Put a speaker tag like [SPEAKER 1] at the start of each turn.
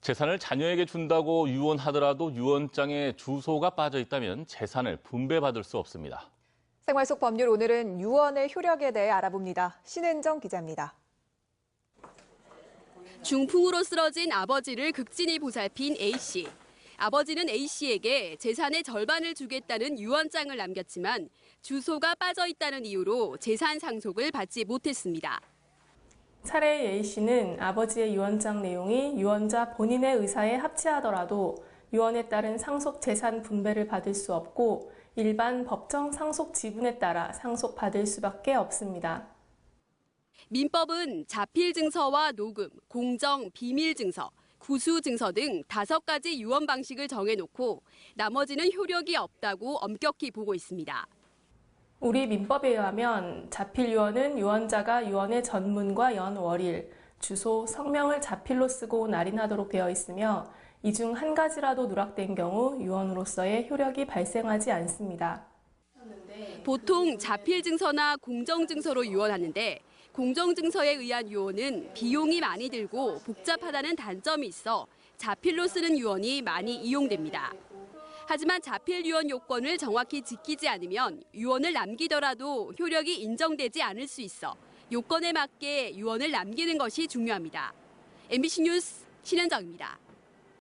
[SPEAKER 1] 재산을 자녀에게 준다고 유언하더라도 유언장에 주소가 빠져 있다면 재산을 분배받을 수 없습니다.
[SPEAKER 2] 생활 속 법률 오늘은 유언의 효력에 대해 알아봅니다. 신은정 기자입니다.
[SPEAKER 3] 중풍으로 쓰러진 아버지를 극진히 보살핀 A씨. 아버지는 A씨에게 재산의 절반을 주겠다는 유언장을 남겼지만 주소가 빠져 있다는 이유로 재산 상속을 받지 못했습니다.
[SPEAKER 4] 차례의 A씨는 아버지의 유언장 내용이 유언자 본인의 의사에 합치하더라도 유언에 따른 상속 재산 분배를 받을 수 없고 일반 법정 상속 지분에 따라 상속받을 수밖에 없습니다.
[SPEAKER 3] 민법은 자필 증서와 녹음, 공정, 비밀 증서, 구수 증서 등 다섯 가지 유언 방식을 정해놓고 나머지는 효력이 없다고 엄격히 보고 있습니다.
[SPEAKER 4] 우리 민법에 의하면 자필 유언은 유언자가 유언의 전문과 연 월일, 주소, 성명을 자필로 쓰고 날인하도록 되어 있으며 이 중 한 가지라도 누락된 경우 유언으로서의 효력이 발생하지 않습니다.
[SPEAKER 3] 보통 자필 증서나 공정 증서로 유언하는데 공정 증서에 의한 유언은 비용이 많이 들고 복잡하다는 단점이 있어 자필로 쓰는 유언이 많이 이용됩니다. 하지만 자필 유언 요건을 정확히 지키지 않으면 유언을 남기더라도 효력이 인정되지 않을 수 있어 요건에 맞게 유언을 남기는 것이 중요합니다. MBC 뉴스 신현정입니다.